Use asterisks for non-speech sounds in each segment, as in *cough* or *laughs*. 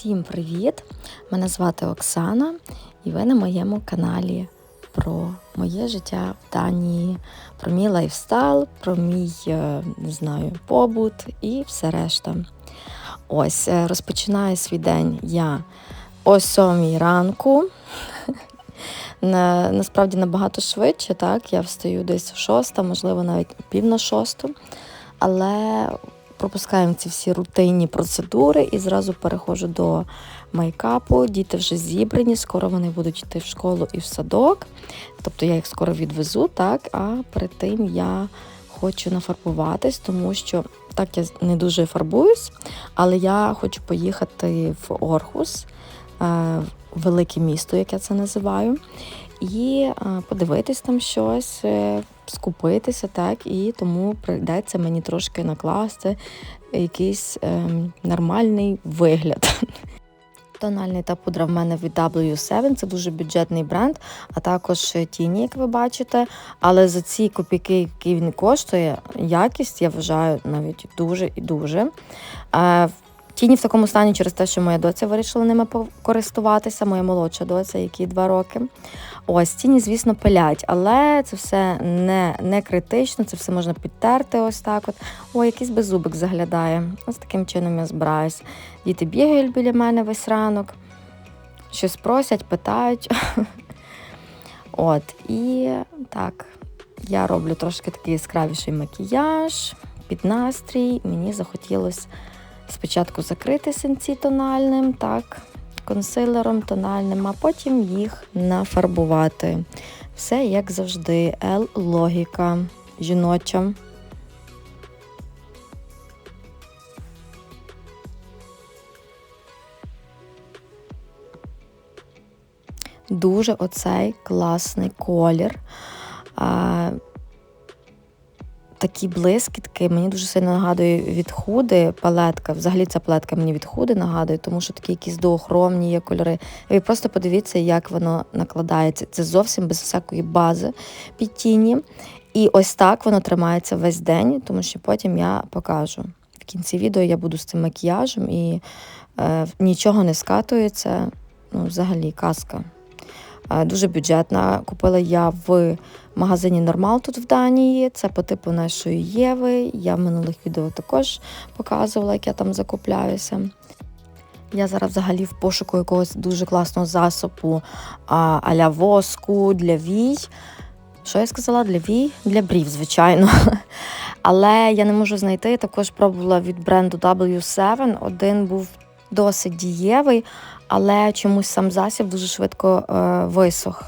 Всім привіт! Мене звати Оксана, і ви на моєму каналі про моє життя в Данії, про мій лайфстайл, про мій е, не знаю, побут і все решта. Ось е, розпочинаю свій день я о 7 ранку. *laughs* На, насправді набагато швидше, так, я встаю десь в 6, можливо, навіть пів на шосту. Але пропускаємо ці всі рутинні процедури і зразу переходжу до майкапу. Діти вже зібрані, скоро вони будуть йти в школу і в садок. Тобто я їх скоро відвезу, так, а перед тим я хочу нафарбуватись, тому що так я не дуже фарбуюсь, але я хочу поїхати в Орхус, е, велике місто, як я це називаю, і е, подивитись там щось, е, скупитися, так, і тому прийдеться мені трошки накласти якийсь ем, нормальний вигляд. *laughs* Тональний та пудра в мене від W7, це дуже бюджетний бренд, а також тіні, як ви бачите. Але за ці копійки, які він коштує, якість я вважаю навіть дуже і дуже. Тіні в такому стані через те, що моя доця вирішила ними користуватися, моя молодша доця, якій два роки. Ось тіні, звісно, пилять, але це все не не критично, це все можна підтерти ось так. от. Ой, якийсь беззубик заглядає. Ось таким чином я збираюсь. Діти бігають біля мене весь ранок, щось просять, питають. *laughs* От, І так, я роблю трошки такий яскравіший макіяж, під настрій. Мені захотілося спочатку закрити синці тональним, так, консилером тональним, а потім їх нафарбувати. Все як завжди, L-логіка жіноча. Дуже оцей класний колір такі блискітки. Мені дуже сильно нагадує від худи палетка. Взагалі ця палетка мені від худи нагадує, тому що такі якісь доохромні є кольори. Ви просто подивіться, як воно накладається. Це зовсім без всякої бази під тіні. І ось так воно тримається весь день, тому що потім я покажу. В кінці відео я буду з цим макіяжем і е, нічого не скатується. Ну, взагалі, казка. Е, дуже бюджетна. Купила я в магазині Нормал тут в Данії. Це по типу нашої Єви. Я в минулих відео також показувала, як я там закупляюся. Я зараз взагалі в пошуку якогось дуже класного засобу а-ля воску для вій. Що я сказала? Для вій? Для брів, звичайно. *laughs* Але я не можу знайти. Також пробувала від бренду W7. Один був досить дієвий, але чомусь сам засіб дуже швидко е, висох.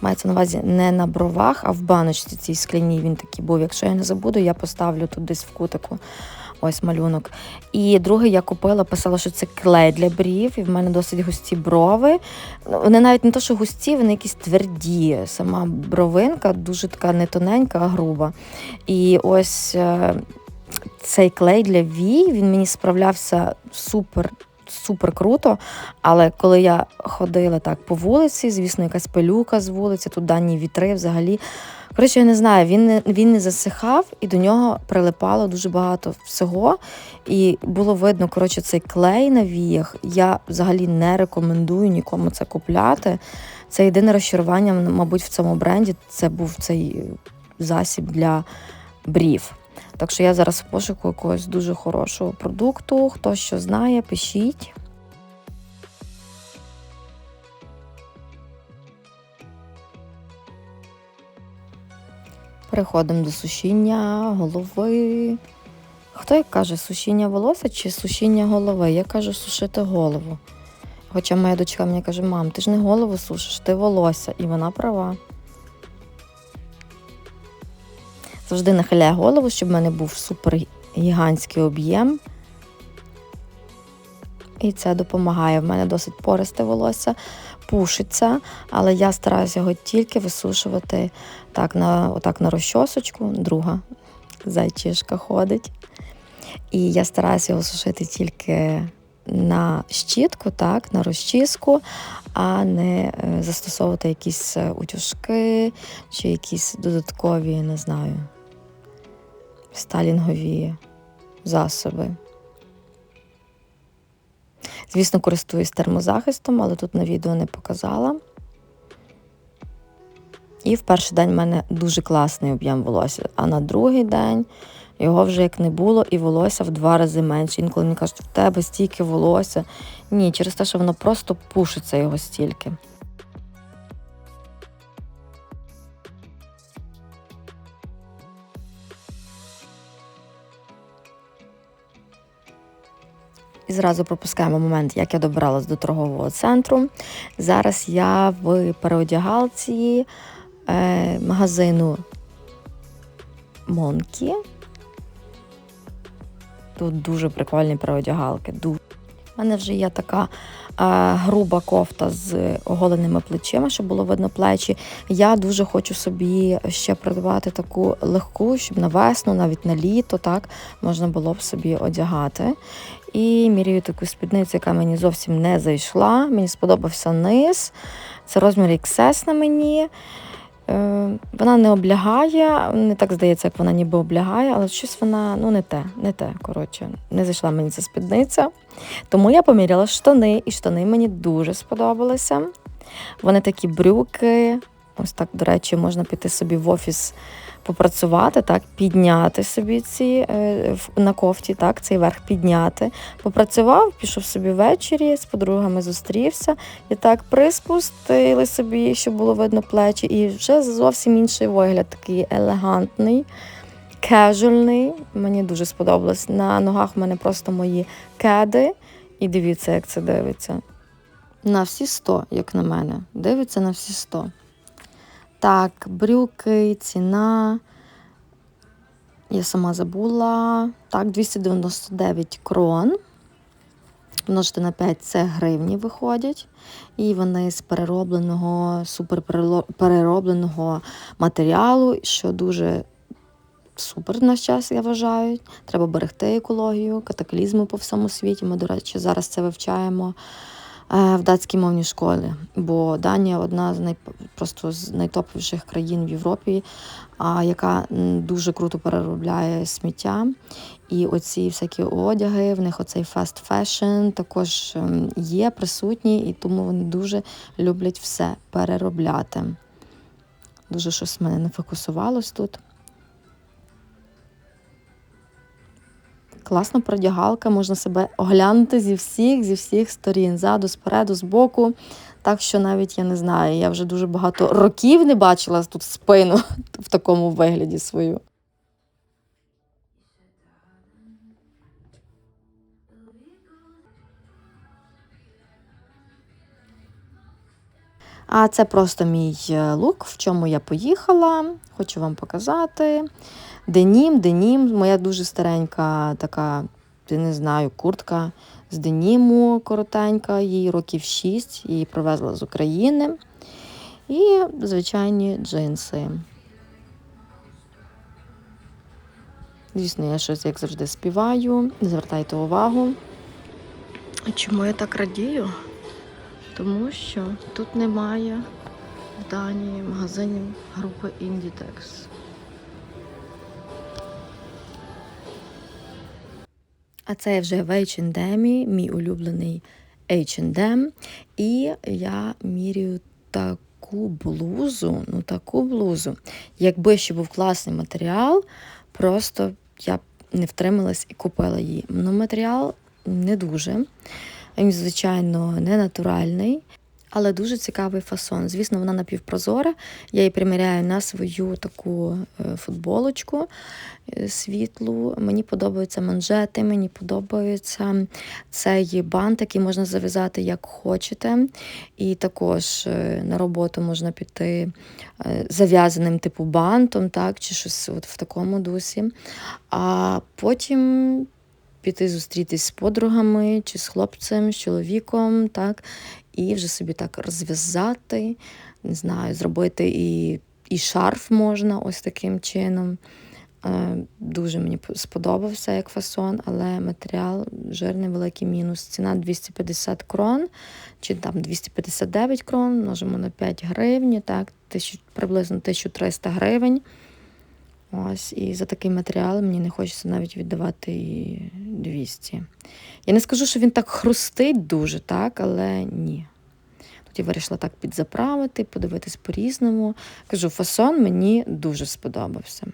Мається на увазі не на бровах, а в баночці цій скляній він такий був. Якщо я не забуду, я поставлю тут десь в кутику. Ось малюнок. І другий я купила, писала, що це клей для брів, і в мене досить густі брови. Вони навіть не то, що густі, вони якісь тверді. Сама бровинка дуже така не тоненька, а груба. І ось е, цей клей для вій, він мені справлявся супер супер круто. Але коли я ходила так по вулиці, звісно, якась пилюка з вулиці, тут дані вітри взагалі. Коротше, я не знаю, він не він не засихав, і до нього прилипало дуже багато всього. І було видно, коротше, цей клей на віях. Я взагалі не рекомендую нікому це купляти. Це єдине розчарування, мабуть, в цьому бренді це був цей засіб для брів. Так що я зараз в пошуку якогось дуже хорошого продукту. Хто що знає, пишіть. Переходимо до сушіння голови. Хто як каже, сушіння волосся чи сушіння голови? Я кажу сушити голову. Хоча моя дочка мені каже, мам, ти ж не голову сушиш, ти волосся. І вона права. Завжди нахиляю голову, щоб в мене був супер гігантський об'єм. І це допомагає. В мене досить пористе волосся, пушиться, але я стараюся його тільки висушувати так на отак на розчосочку. Друга зайчишка ходить. І я стараюся його сушити тільки на щітку, так, на розчіску, а не е, застосовувати якісь е, утюжки чи якісь додаткові, не знаю сталінгові засоби. Звісно, користуюсь термозахистом, але тут на відео не показала. І в перший день в мене дуже класний об'єм волосся, а на другий день його вже як не було, і волосся в два рази менше. Інколи мені кажуть, в тебе стільки волосся. Ні, через те, що воно просто пушиться його стільки. І зразу пропускаємо момент, як я добиралась до торгового центру. Зараз я в переодягалці е, магазину Монкі. Тут дуже прикольні переодягалки. У мене вже є така е, груба кофта з оголеними плечима, щоб було видно плечі. Я дуже хочу собі ще придбати таку легку, щоб на весну, навіть на літо, так можна було б собі одягати. І міряю таку спідницю, яка мені зовсім не зайшла. Мені сподобався низ. Це розмір XS на мені. Е, Вона не облягає, не так здається, як вона ніби облягає, але щось вона ну не те, не те. Коротше, не зайшла мені ця спідниця. Тому я поміряла штани, і штани мені дуже сподобалися. Вони такі брюки. Ось так, до речі, можна піти собі в офіс попрацювати, так, підняти собі ці е, на кофті, так, цей верх підняти. Попрацював, пішов собі ввечері, з подругами зустрівся. І так приспустили собі, щоб було видно плечі, і вже зовсім інший вигляд, такий елегантний, кежульний. Мені дуже сподобалось. На ногах в мене просто мої кеди. І дивіться, як це дивиться. На всі 100, як на мене. Дивиться на всі 100. Так, брюки, ціна. Я сама забула. Так, 299 крон. Множити на 5 це гривні виходять. І вони з переробленого, суперпереробленого матеріалу, що дуже супер в наш час, я вважаю. Треба берегти екологію, катаклізми по всьому світі. Ми, до речі, зараз це вивчаємо в датській мовній школі, бо Данія одна з най, просто з найтоповіших країн в Європі, а яка дуже круто переробляє сміття. І оці всякі одяги, в них оцей fast fashion також є присутні, і тому вони дуже люблять все переробляти. Дуже щось в мене не фокусувалось тут. Класна продягалка, можна себе оглянути зі всіх, зі всіх сторін, ззаду, спереду, збоку. Так що навіть я не знаю, я вже дуже багато років не бачила тут спину *laughs* в такому вигляді свою. А це просто мій е, лук, в чому я поїхала. Хочу вам показати. Денім, денім, моя дуже старенька така, я не знаю, куртка з деніму коротенька, їй років 6, її привезла з України. І звичайні джинси. Звісно, я щось, як завжди, співаю. Не звертайте увагу. Чому я так радію? Тому що тут немає в Данії магазинів групи Inditex. А це вже в H&M, мій улюблений H&M. І я міряю таку блузу, ну таку блузу. Якби ще був класний матеріал, просто я б не втрималась і купила її. Ну, матеріал не дуже. Він, звичайно, не натуральний, але дуже цікавий фасон. Звісно, вона напівпрозора. Я її приміряю на свою таку е, футболочку е, світлу. Мені подобаються манжети, мені подобається цей бант, який можна зав'язати як хочете. І також е, на роботу можна піти зав'язаним типу бантом, так, чи щось от в такому дусі. А потім піти зустрітись з подругами, чи з хлопцем, з чоловіком, так, і вже собі так розв'язати, не знаю, зробити і, і шарф можна ось таким чином. Е, Дуже мені сподобався як фасон, але матеріал жирний великий мінус. Ціна 250 крон, чи там 259 крон, множимо на 5 гривень, так, приблизно 1300 гривень. Ось, і за такий матеріал мені не хочеться навіть віддавати і 1200. Я не скажу, що він так хрустить дуже, так, але ні. Я вирішила так підзаправити, подивитись по-різному. Кажу, фасон мені дуже сподобався.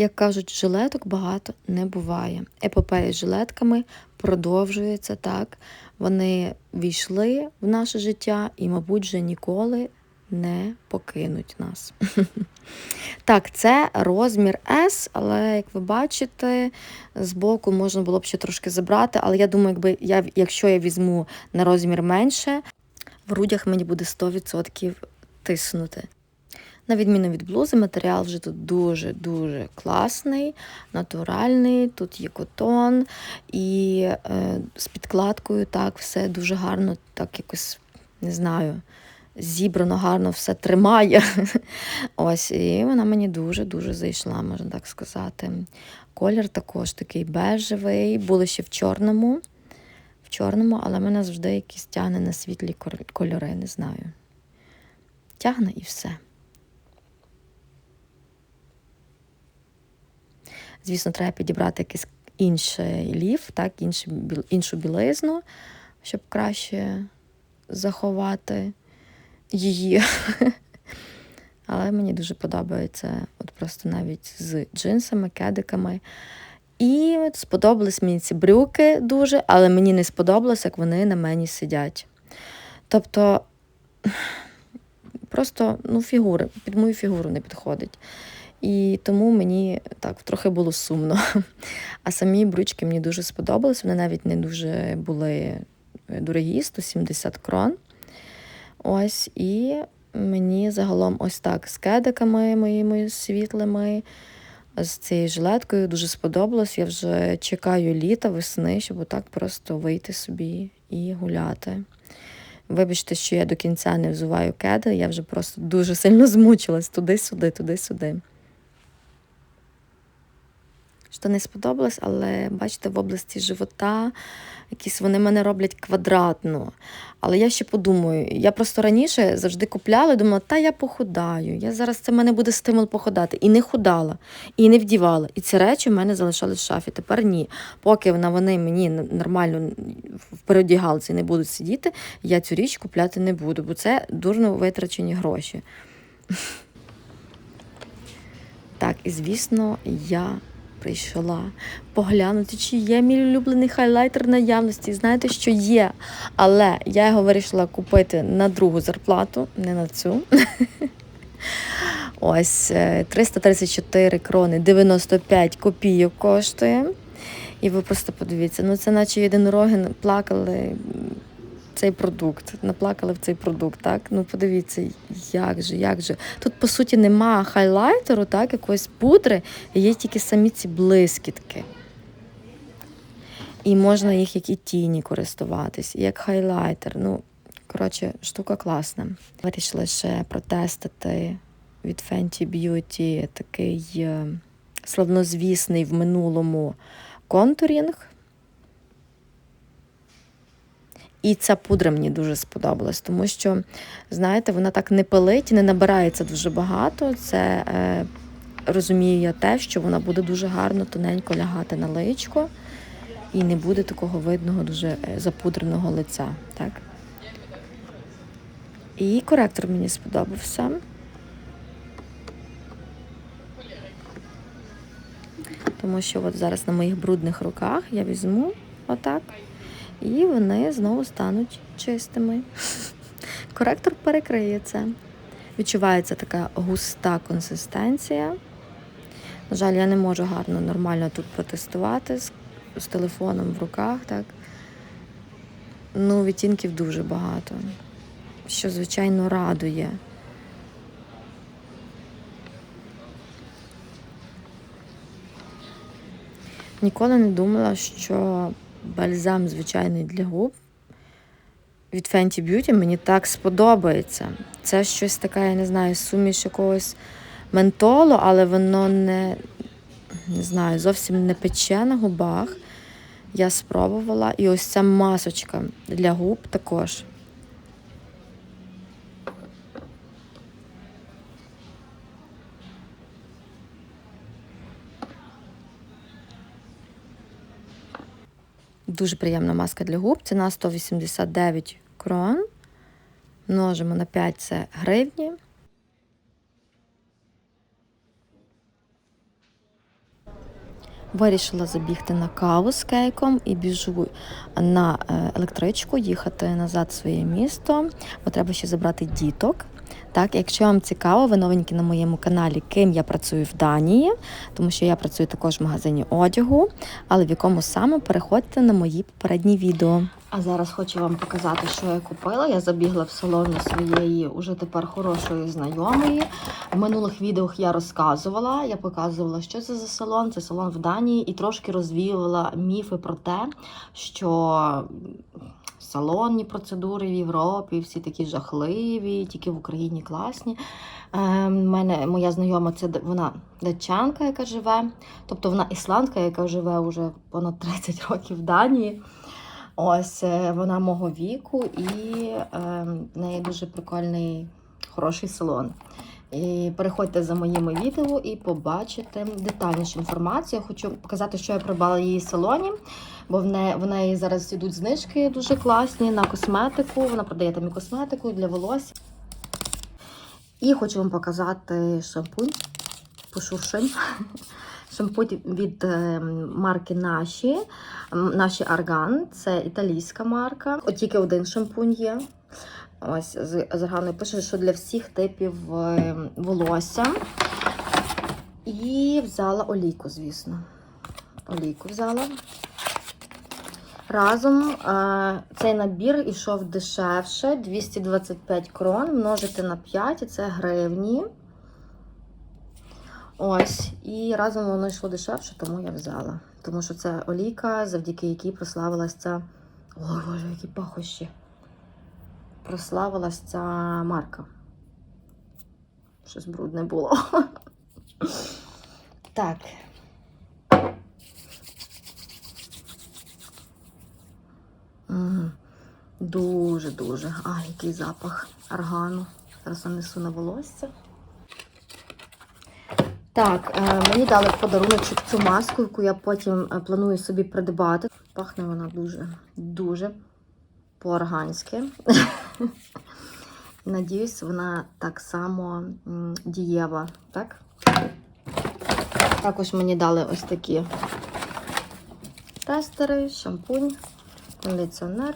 Як кажуть, жилеток багато не буває. Епопея з жилетками продовжується так. Вони війшли в наше життя і, мабуть, вже ніколи не покинуть нас. *laughs* Так, це розмір S, але як ви бачите, збоку можна було б ще трошки забрати. Але я думаю, якби я, якщо я візьму на розмір менше, в грудях мені буде 100% тиснути. На відміну від блузи, матеріал вже тут дуже-дуже класний, натуральний, тут є котон, і е, з підкладкою так все дуже гарно, так якось не знаю, зібрано, гарно все тримає. *laughs* Ось, І вона мені дуже-дуже зайшла, можна так сказати. Колір також такий бежевий, були ще в чорному, в чорному, але мене завжди якісь тягне на світлі кольори, не знаю. Тягне і все. Звісно, треба підібрати якийсь інший ліф, так, іншу білизну, щоб краще заховати її. *laughs* Але мені дуже подобається от просто навіть з джинсами, кедиками. І сподобались мені ці брюки дуже, але мені не сподобалось, як вони на мені сидять. Тобто *sighs* просто ну, фігури, під мою фігуру не підходить. І тому мені так трохи було сумно. *laughs* А самі брючки мені дуже сподобались. Вони навіть не дуже були е, дорогі, 170 крон. Ось, і мені загалом ось так з кедиками моїми світлими, з цією жилеткою дуже сподобалось. Я вже чекаю літа, весни, щоб отак просто вийти собі і гуляти. Вибачте, що я до кінця не взуваю кеди, я вже просто дуже сильно змучилась туди-сюди, туди-сюди. Що не сподобалось, але бачите, в області живота якісь вони мене роблять квадратно. Але я ще подумаю, я просто раніше завжди купляла і думала, та я похудаю. Я зараз це в мене буде стимул походати. І не худала, і не вдівала. І ці речі в мене залишались в шафі. Тепер ні. Поки вони мені нормально в переодягалці не будуть сидіти, я цю річ купляти не буду, бо це дурно витрачені гроші. *laughs* Так, і звісно, я прийшла поглянути, чи є мій улюблений хайлайтер наявності. Знаєте, що є. Але я його вирішила купити на другу зарплату, не на цю. *laughs* Ось 334 е, крони 95 копійок коштує. І ви просто подивіться, ну це наче єдинороги плакали цей продукт, наплакали в цей продукт. так? Ну подивіться, як же, як же. Тут, по суті, нема хайлайтеру, так, якоїсь пудри, є тільки самі ці блискітки. І можна їх як і тіні користуватись, як хайлайтер. Ну, коротше, штука класна. Вирішила ще протестити від Fenty Beauty такий е, славнозвісний в минулому контурінг. І ця пудра мені дуже сподобалась, тому що, знаєте, вона так не пилить, не набирається дуже багато. Це е, розумію я те, що вона буде дуже гарно, тоненько лягати на личко і не буде такого видного, дуже е, запудреного лиця. Так? І коректор мені сподобався. Тому що от зараз на моїх брудних руках я візьму отак. І вони знову стануть чистими. *laughs* Коректор перекриє це. Відчувається така густа консистенція. На жаль, я не можу гарно, нормально тут протестувати з, з телефоном в руках. так. Ну, відтінків дуже багато, що, звичайно, радує. Ніколи не думала, що бальзам звичайний для губ від Fenty Beauty мені так сподобається. Це щось таке, я не знаю, суміш якогось ментолу, але воно не, не знаю, зовсім не пече на губах. Я спробувала. І ось ця масочка для губ також. Дуже приємна маска для губ. Ціна 189 крон. Множимо на 5 це гривні. Вирішила забігти на каву з кейком і біжу на е, електричку, їхати назад в своє місто, бо треба ще забрати діток. Так, якщо вам цікаво, ви новенькі на моєму каналі, ким я працюю в Данії, тому що я працюю також в магазині одягу, але в якому саме переходьте на мої попередні відео. А зараз хочу вам показати, що я купила. Я забігла в салон своєї уже тепер хорошої знайомої. В минулих відео я розказувала, я показувала, що це за салон. Це салон в Данії, і трошки розвіювала міфи про те, що салонні процедури в Європі всі такі жахливі, тільки в Україні класні. Е, мене моя знайома це вона датчанка, яка живе, тобто вона ісландка, яка живе вже понад 30 років в Данії. Ось е, вона мого віку, і е, в неї дуже прикольний, хороший салон. Переходьте за моїми відео і побачите детальнішу інформацію. Хочу показати, що я придбала в салоні, бо в неї, в неї зараз ідуть знижки дуже класні на косметику. Вона продає там і косметику і для волосся. І хочу вам показати шампунь. Пошуршим. *laughs* Шампунь від е, марки Наші. Наші Арган. Це італійська марка. От тільки один шампунь є. Ось з пише, що для всіх типів е, волосся. І взяла олійку, звісно. Олійку взяла. Разом е, цей набір ішов дешевше 225 крон, множити на 5, і це гривні. Ось, і разом воно йшло дешевше, тому я взяла. Тому що це олійка, завдяки якій прославилась ця. Ой, боже, які пахощі. Прославилась ця марка. Щось брудне було. *laughs* Так. Дуже-дуже. А, який запах аргану. Зараз нанесу на волосся. Так, е, мені дали в подаруночок цю маску, яку я потім е, планую собі придбати. Пахне вона дуже, дуже по-органськи. *laughs* *laughs* Надіюсь, вона так само дієва, так? Також мені дали ось такі тестери, шампунь, кондиціонер.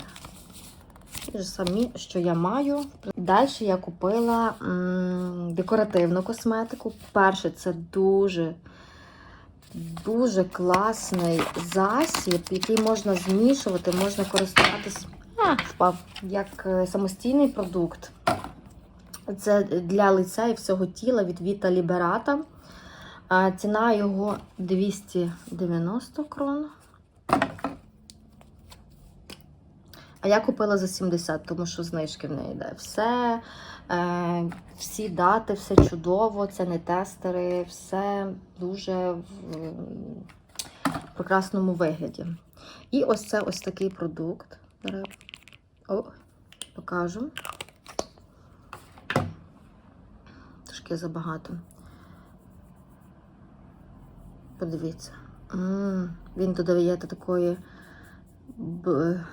Ті ж самі, що я маю. Далі я купила м, декоративну косметику. Перше, це дуже дуже класний засіб, який можна змішувати, можна користуватись а, впав, як е, самостійний продукт. Це для лиця і всього тіла від Vita Liberata. Ціна його 290 крон. А я купила за 70, тому що знижки в неї йде. Все, е, всі дати, все чудово, це не тестери, все дуже в прекрасному вигляді. І ось це ось такий продукт. О, покажу. Трошки забагато. Подивіться. М, Він додає такої,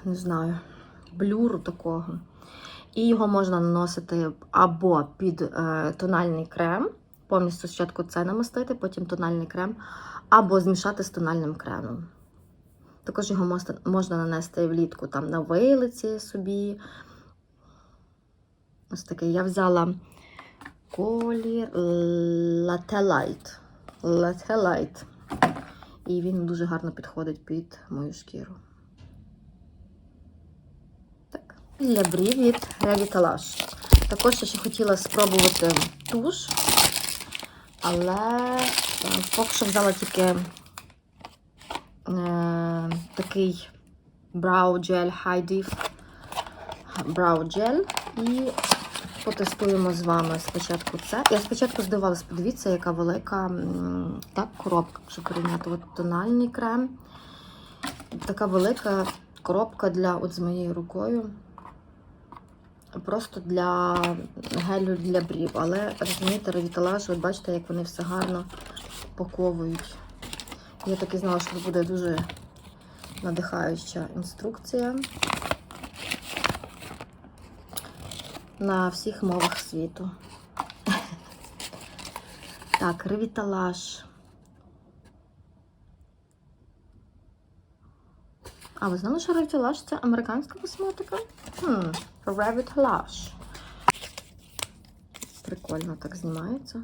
не знаю, блюру такого. І його можна наносити або під е, тональний крем, повністю спочатку це намастити, потім тональний крем, або змішати з тональним кремом. Також його можна, нанести влітку там на вилиці собі. Ось такий. Я взяла колір. Latte Light. І він дуже гарно підходить під мою шкіру. Так. Для брів від Revitalash. Також я ще хотіла спробувати туш, але е, поки що взяла тільки е, такий Brow Gel High Diff. Brow Gel і потестуємо з вами спочатку це. Я спочатку здивалась, подивіться, яка велика так, коробка, якщо порівняти от тональний крем. Така велика коробка для от з моєю рукою. Просто для гелю для брів. Але розумієте, ревіталаж, от бачите, як вони все гарно паковують. Я так і знала, що буде дуже надихаюча інструкція на всіх мовах світу. *laughs* Так, ревіталаж. А ви знали, що ревіталаж це американська косметика? Хм, ревіталаж. Прикольно так знімається.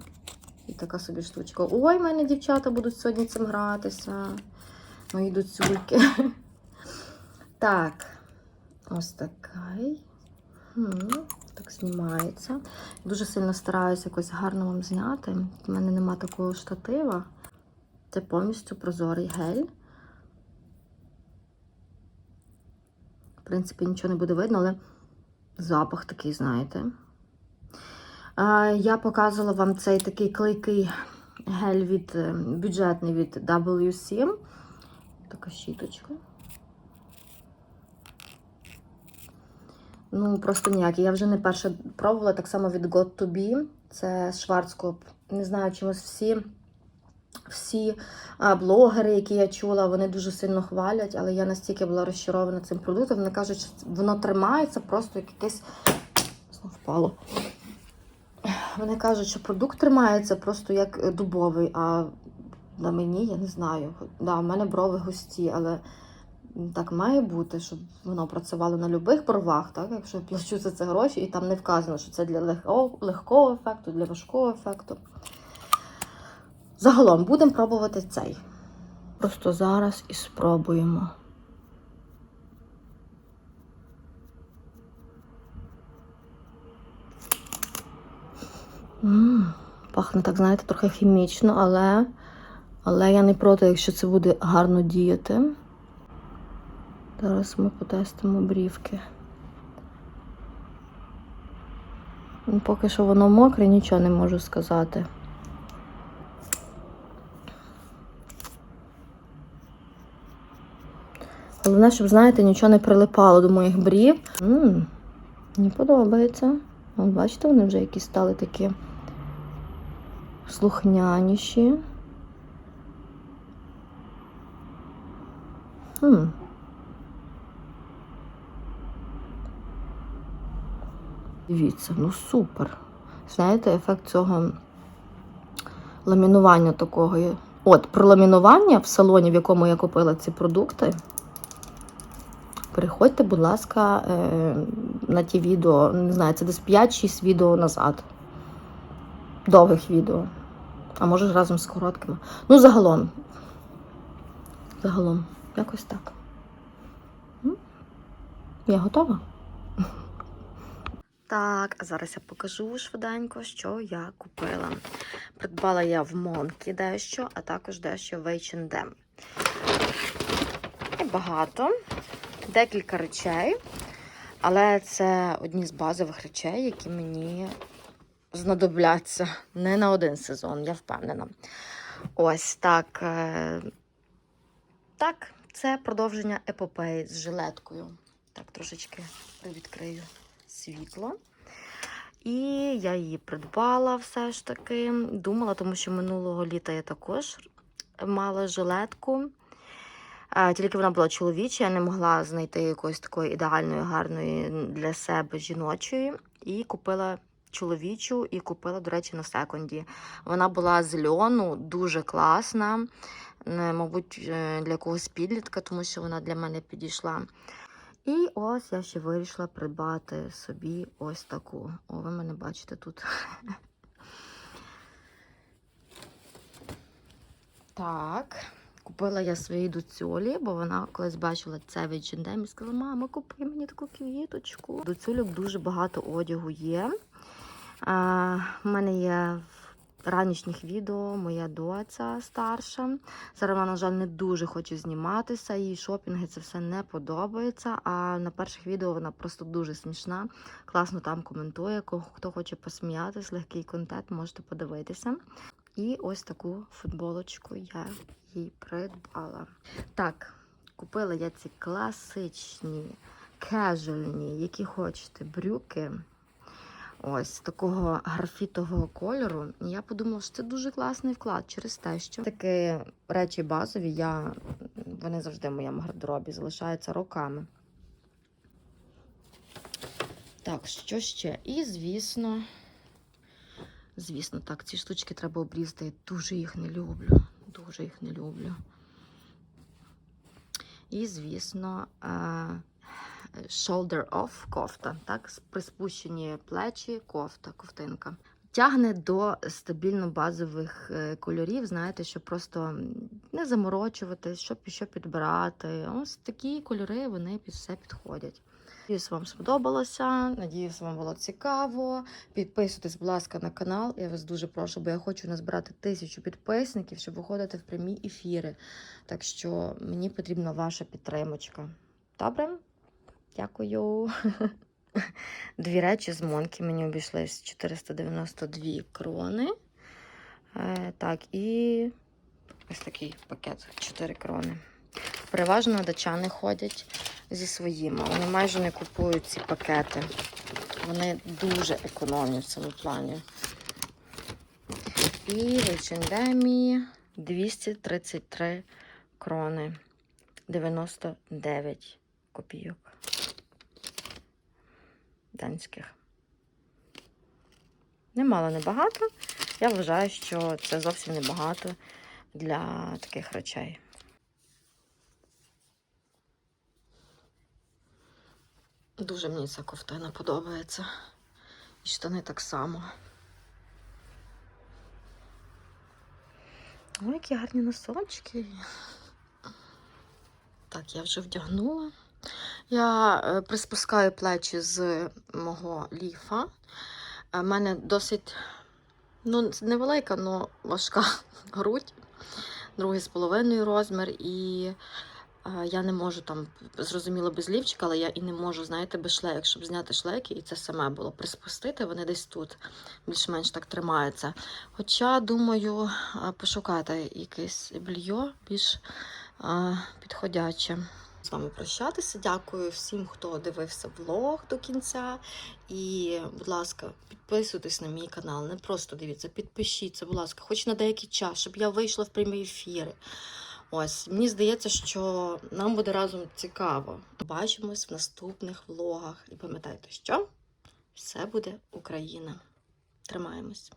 І така собі штучка. Ой, в мене дівчата будуть сьогодні цим гратися. Мої доцюльки. *laughs* Так, ось такий. Так знімається. Дуже сильно стараюся якось гарно вам зняти. У мене нема такого штатива. Це повністю прозорий гель. В принципі, нічого не буде видно, але запах такий, знаєте. Я показувала вам цей такий клейкий гель від е, бюджетний від W7. Така щіточка. Ну, просто ніякі. Я вже не перше пробувала так само від God to Be. Це Schwarzkopf. Не знаю, чомусь всі, всі блогери, які я чула, вони дуже сильно хвалять, але я настільки була розчарована цим продуктом. Вони кажуть, що воно тримається просто як якесь. Знов впало. Вони кажуть, що продукт тримається просто як дубовий, а на мені я не знаю. Да, в мене брови густі, але так має бути, щоб воно працювало на будь-яких бровах, так? Якщо я плачу за це гроші, і там не вказано, що це для легкого, легкого ефекту, для важкого ефекту. Загалом будемо пробувати цей. Просто зараз і спробуємо. Пахне так, знаєте, трохи хімічно, але, але я не проти, якщо це буде гарно діяти. Зараз ми потестимо брівки. Ну, Поки що воно мокре, нічого не можу сказати. Головне, щоб, знаєте, нічого не прилипало до моїх брів. М, Мені подобається. Бачите, вони вже якісь стали такі слухняніші. Хм. Дивіться, ну супер. Знаєте, ефект цього ламінування такого. От, про ламінування в салоні, в якому я купила ці продукти. Переходьте, будь ласка, е, на ті відео, не знаю, це десь 5-6 відео назад. Довгих відео. А може разом з короткими. Ну, загалом. Загалом, якось так. Я готова? *laughs* Так, а зараз я покажу швиденько, що я купила. Придбала я в Монкі дещо, а також дещо в H&M. І багато, декілька речей, але це одні з базових речей, які мені знадобляться не на один сезон, я впевнена. Ось так. е, Так, це продовження епопеї з жилеткою. Так, трошечки привідкрию світло. І я її придбала все ж таки. Думала, тому що минулого літа я також мала жилетку. Е, Тільки вона була чоловіча, я не могла знайти якоїсь такої ідеальної, гарної для себе жіночої. І купила чоловічу, і купила, до речі, на секунді. Вона була з льону, дуже класна. Мабуть, е, для когось підлітка, тому що вона для мене підійшла. І ось я ще вирішила придбати собі ось таку. О, ви мене бачите тут. *laughs* Так. Купила я своїй доцюлі, бо вона колись бачила це від H&M і сказала, мама, купи мені таку квіточку. Доцюльок дуже багато одягу є. У мене є ранішніх відео моя доця старша. Зараз вона, на жаль, не дуже хоче зніматися, їй шопінги це все не подобається. А на перших відео вона просто дуже смішна, класно там коментує. Хто хоче посміятись, легкий контент, можете подивитися. І ось таку футболочку я їй придбала. Так, купила я ці класичні, кежуальні, які хочете, брюки. Ось такого графітового кольору. І я подумала, що це дуже класний вклад через те, що такі речі базові, я, вони завжди в моєму гардеробі залишаються роками. Так, що ще? І, звісно, звісно, так, ці штучки треба обрізати. Я дуже їх не люблю. Дуже їх не люблю. І, звісно, е, shoulder off кофта, так, приспущені плечі, кофта, ковтинка. Тягне до стабільно базових е, кольорів, знаєте, щоб просто не заморочуватись, щоб що підбирати. Ось такі кольори вони під все підходять. Надіюсь, вам сподобалося. Надіюсь, вам було цікаво. Підписуйтесь, будь ласка, на канал. Я вас дуже прошу, бо я хочу назбирати тисячу підписників, щоб виходити в прямі ефіри. Так що мені потрібна ваша підтримочка. Добре? Дякую. *laughs* Дві речі з Монки мені обійшлись 492 крони. Е, так, і ось такий пакет 4 крони. Переважно дачани ходять зі своїми. Вони майже не купують ці пакети. Вони дуже економні в цьому плані. І H&M 233 крони. 99 копійок. Данських. Немало небагато. Я вважаю, що це зовсім небагато для таких речей. Дуже мені ця ковтина подобається. І штани так само. Ой, які гарні носочки. Так, я вже вдягнула. Я е, приспускаю плечі з мого ліфа. У мене досить ну, невелика, але важка *laughs* грудь. Другий з половиною розмір. І е, я не можу там, зрозуміло, без лівчика, але я і не можу, знаєте, без шлейок, щоб зняти шлейки, і це саме було приспустити, вони десь тут більш-менш так тримаються. Хоча, думаю, е, пошукати якесь белье більш е, підходяче. З вами прощатися. Дякую всім, хто дивився влог до кінця. І, будь ласка, підписуйтесь на мій канал. Не просто дивіться, підпишіться, будь ласка, хоч на деякий час, щоб я вийшла в прямі ефіри. Ось, мені здається, що нам буде разом цікаво. Побачимось в наступних влогах. І пам'ятайте, що все буде Україна. Тримаємось.